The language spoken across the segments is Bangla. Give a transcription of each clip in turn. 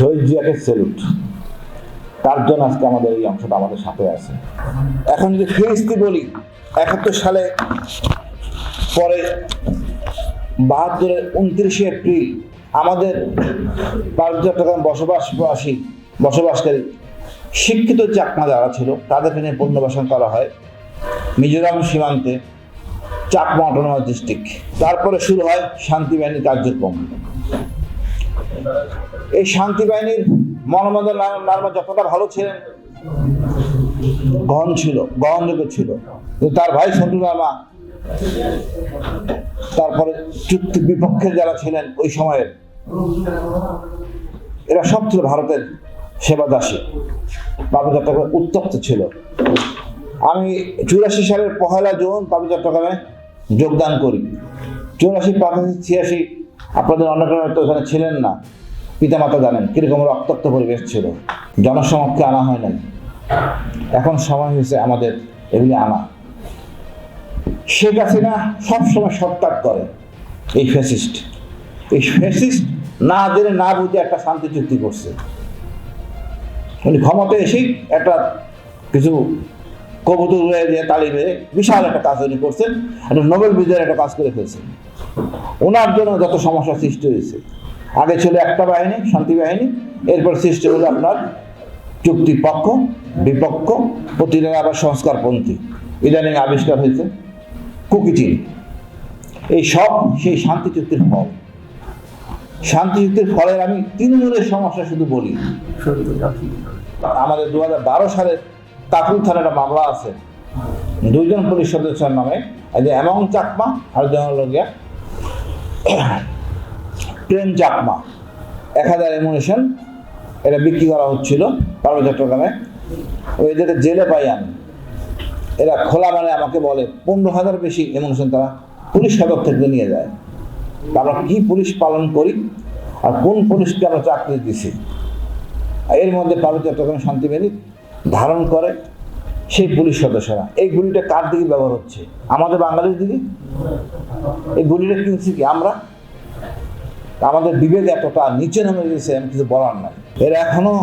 শহীদ জিয়াকে সেলুট তার জন্য আজকে আমাদের এই অংশটা আমাদের সাথে আছে। এখন যদি ফেরিস্তি বলি, একাত্তর সালে পরে বাহাত্তরের উনত্রিশে এপ্রিল আমাদের পার্বত্য চট্টগ্রাম বসবাসবাসী, বসবাসকারী শিক্ষিত চাকমা যারা ছিল, তাদেরকে নিয়ে পুনর্বাসন করা হয় মিজোরাম সীমান্তে চাকমা অটোনমাস ডিস্ট্রিক্ট। তারপরে শুরু হয় শান্তি বাহিনীর কার্যক্রম। এই শান্তি বাহিনীর মনোমদ নার্মা যতটা ভালো ছিলেন, গহন ছিল গ্রহণযোগ্য ছিল। তার ভাই সন্টু নার্মা তারপরে চুক্তি বিপক্ষে যারা ছিলেন ওই সময়ের, এরা সব ছিল ভারতের সেবাদাসী, বাবু চট্টগ্রাম উত্তপ্ত ছিল। আমি চুরাশি সালের পহেলা জুন বাবু চট্টগ্রামে যোগদান করি। চুরাশি, পঁচাশি, ছিয়াশি আপনাদের অনেক তো ওখানে ছিলেন না। পিতামাতা জানেন কীরকম রক্তাক্ত পরিবেশ ছিল। জনসমক্ষে আনা হয় নাই। এখন সময় হয়েছে আমাদের এগুলি আনা। শেখ হাসিনা সবসময় সত্যাগ করে এই ফ্যাসিস্ট। এই ফ্যাসিস্ট না জেনে না বুঝে একটা শান্তি চুক্তি করছে। উনি ক্ষমতায় এসেই একটা কিছু কবুতর উড়ে দিয়ে তালি মেরে বিশাল একটা কাজ উনি করছেন, একটা নোবেল বিজয়ের একটা কাজ করে ফেলছেন। ওনার জন্য যত সমস্যা সৃষ্টি হয়েছে। আগে ছিল একটা বাহিনী, শান্তি বাহিনী, এরপর সৃষ্টি হলো আপনার চুক্তি পক্ষ বিপক্ষ প্রতিটা আবার সংস্কারপন্থী। ইদানিং আবিষ্কার হয়েছে কুকিচিন এই সব, সেই শান্তি চুক্তির ফল। শান্তি চুক্তির ফলের আমি তিন তৃণমূলের সমস্যা শুধু বলি। আমাদের দু বারো সালে কাকুল থানার একটা মামলা আছে। দুইজন পুলিশ সদস্যের নামে একজন এমং চাকমা আর একজন হলো প্রেম চাকমা এক হাজার এমুনেশন এটা বিক্রি করা হচ্ছিল পার্বত্য চট্টগ্রামে এদেরকে জেলে পাই আমি। এরা খোলা মানে আমাকে বলে, পনেরো হাজার বেশি এমুনেশন তারা পুলিশ সদর থেকে নিয়ে যায়। তা আমরা কি পুলিশ পালন করি আর কোন পুলিশকে আমরা চাকরি দিছি? এর মধ্যে পার্বত্য চট্টগ্রাম শান্তি বাহিনী ধারণ করে সেই পুলিশ সদস্যরা। এই গুলিটা কার দিকে ব্যবহার হচ্ছে? আমাদের বাঙালির দিকে? এই গুলিটা কিনছি কি আমরা? আমাদের বিবেক এতটা, নিচে নেমে গেছে আমি কিছু বলার নাই। এরা এখনও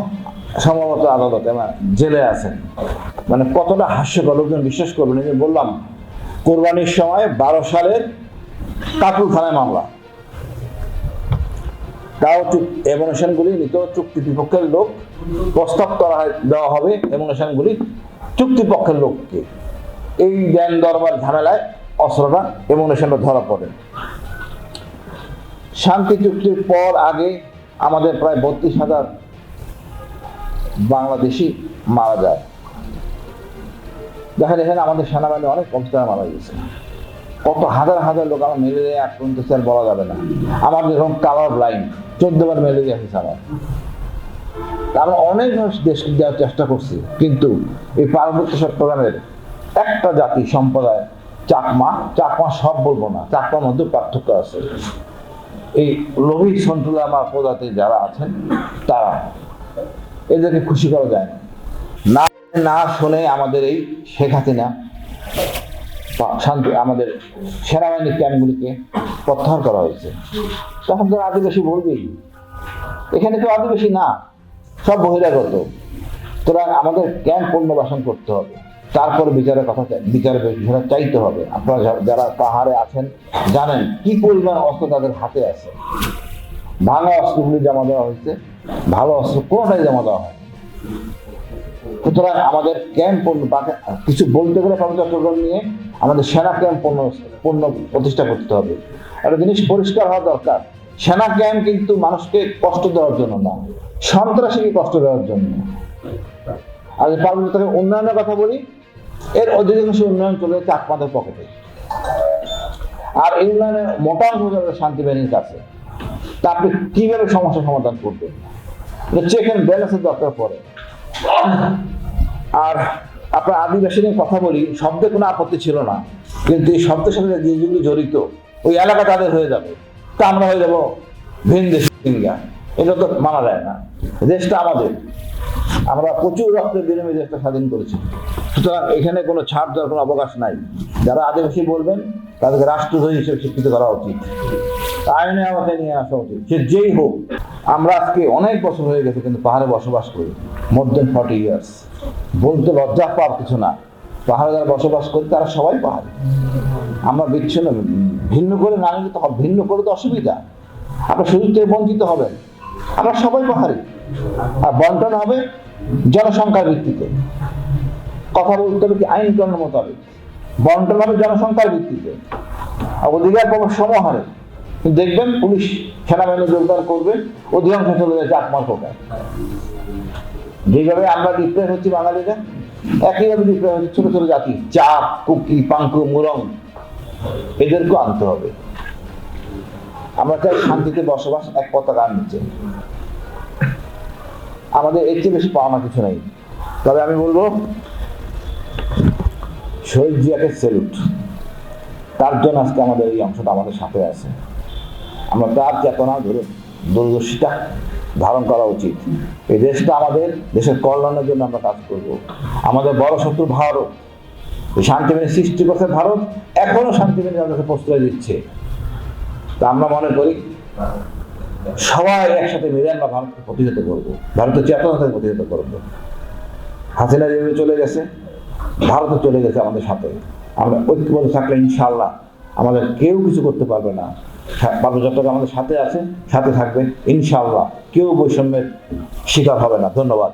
সম্ভবত আদালতে জেলে আছেন। মানে কতটা হাস্যকর, লোকজন বিশ্বাস করবেন যে বললাম, কোরবানির সময় বারো সালের কাকুল থানায় মামলা। তাও এমোনেশনগুলি নিত চুক্তি বিপক্ষের লোক প্রস্তাব করা দেওয়া হবে এমোনেশনগুলি চুক্তিপক্ষের লোককে। এই জ্ঞান দরবার ঝামেলায় অস্ত্রটা এমোনেশনটা ধরা পড়ে। শান্তি চুক্তির পর আগে আমাদের প্রায় বত্রিশ হাজার বাংলাদেশি মারা যায়। দেখেন এখানে আমাদের সেনাবাহিনী অনেক কমস্টার মারা গেছে। কত হাজার হাজার লোক আমার ম্যালেরিয়া আক্রান্ত, স্যার, বলা যাবে না। আমার যেরকম কালার ব্লাইন্ড চোদ্দবার ম্যালেরিয়া হয়েছে আমার। আমরা অনেক দেশকে দেওয়ার চেষ্টা করছি, কিন্তু এই পার্বত্য চট্টগ্রামের একটা জাতি সম্প্রদায় চাকমা চাকমা সব বলব না, চাকমার মধ্যে পার্থক্য আছে। এই লোহিত সন্তুলামা প্রজাতি যারা আছেন, তারা এদেরকে খুশি করা যায় না। না না শুনে আমাদের এই শেখ হাসিনা বা শান্তি, আমাদের সেনাবাহিনীর ক্যাম্পগুলিকে প্রত্যাহার করা হয়েছে। তখন তো আদিবাসী বলবেই। এখানে তো আদিবাসী না, সব বহিরাগত। তোরা আমাদের ক্যাম্প পুনর্বাসন করতে হবে। তারপরে বিচারের কথা বিচার চাইতে হবে। আপনারা যারা পাহাড়ে আছেন, জানেন কি পরিমাণ অস্ত্র তাদের হাতে আছে। ভাঙা অস্ত্রগুলি জমা দেওয়া হয়েছে। ভালো অস্ত্র কোনোটাই জমা দেওয়া হয় সুতরাং আমাদের ক্যাম্প বাকি- কিছু বলতে গেলে পার্বত্য চট্টগ্রাম নিয়ে আমাদের সেনা ক্যাম্প পণ্য পূর্ণ প্রতিষ্ঠা করতে হবে। একটা জিনিস পরিষ্কার হওয়া দরকার। সেনা ক্যাম্প কিন্তু মানুষকে কষ্ট দেওয়ার জন্য না, সন্ত্রাসীকে কষ্ট দেওয়ার জন্য। আর পার্বত্য উন্নয়নের কথা বলি। এর অধিকাংশ উন্নয়ন চলে যাচ্ছে আপনাদের পকেটে। আর এই উন্নয়নের মোটা অংশ যাবে শান্তি বাহিনীর কাছে তা আপনি কীভাবে সমস্যা সমাধান করবেন? চেক অ্যান্ড ব্যালেন্সের দরকার পড়ে। আর আপনার আদিবাসী নিয়ে কথা বলি শব্দে কোনো আপত্তি ছিল না। কিন্তু এই শব্দের সাথে যেগুলি জড়িত, ওই এলাকা তাদের হয়ে যাবে। তা আমরা হয়ে যাব ভিন সিঙ্গা এটা তো মানা যায় না। দেশটা আমাদের। আমরা প্রচুর রক্তের বিনিময়ে দেশটা স্বাধীন করেছি। সুতরাং এখানে কোনো ছাড় দেওয়ার কোনো অবকাশ নাই। যারা আদিবাসী বলবেন, তাদেরকে রাষ্ট্রদ্রোহী হিসেবে স্বীকৃত করা উচিত। আইনে আমাকে নিয়ে আসা উচিত। সে যেই হোক, আমরা আজকে অনেক বছর হয়ে গেছে কিন্তু পাহাড়ে বসবাস করি। মোর দেন ফর্টি ইয়ার্স বলতে লজ্জা পাওয়ার কিছু না। পাহাড়ে যারা বসবাস করি, তারা সবাই পাহাড়ি। আমরা বিচ্ছিন্ন, ভিন্ন করে না নিলে তো। ভিন্ন করে তো অসুবিধা। আপনার সুযোগ থেকে বঞ্চিত হবেন। আমরা সবাই পাহাড়ি। আর বন্টন হবে জনসংখ্যার ভিত্তিতে। কথা বলতে হবে কি আইন কানুন মোতাবেক বন্টন হবে জনসংখ্যার ভিত্তিতে। অধিকার পাবো সমাহারে দেখবেন পুলিশ সেনাবাহিনী যোগদান করবে, অধিকাংশ চলে যাচ্ছে আত্মার কোটায় যেভাবে আমরা ডিপ্রেস হচ্ছি বাঙালিরা, একইভাবে ডিপ্রেস হচ্ছে ছোট ছোট জাতি, চাপ, কুকি পাঙ্কু মুরং, এদেরকেও আনতে হবে। আমরা চাই শান্তিতে বসবাস এক পতাকার নিচে। আমাদের এর চেয়ে বেশি পাওনা কিছু নেই। তবে আমি বলব শহীদ জিয়াকে সেলুট তার জন্য আজকে আমাদের এই অংশটা আমাদের সাথে আছে। আমরা তার চেতনা ধরে দূরদর্শিতা ধারণ করা উচিত। এই দেশটা আমাদের দেশের কল্যাণের জন্য আমরা কাজ করব। আমাদের বড় শত্রু ভারত। এই শান্তিবিনী সৃষ্টি করছে ভারত, এখনও শান্তিবিনী আমাদেরকে প্রশ্রয় দিচ্ছে। তা আমরা মনে করি, সবাই একসাথে মিলে আমরা ভারতকে প্রতিহত করব। ভারতের চেতনাকে প্রতিহত করব। হাসিনা যেভাবে চলে গেছে ভারতও চলে গেছে আমাদের সাথে। আমরা ঐক্যবদ্ধ থাকলে ইনশাল্লাহ আমাদের কেউ কিছু করতে পারবে না। বাবু যতটা আমাদের সাথে আছে, সাথে থাকবে ইনশাল্লাহ কেউ বৈষম্যের শিকার হবে না। ধন্যবাদ।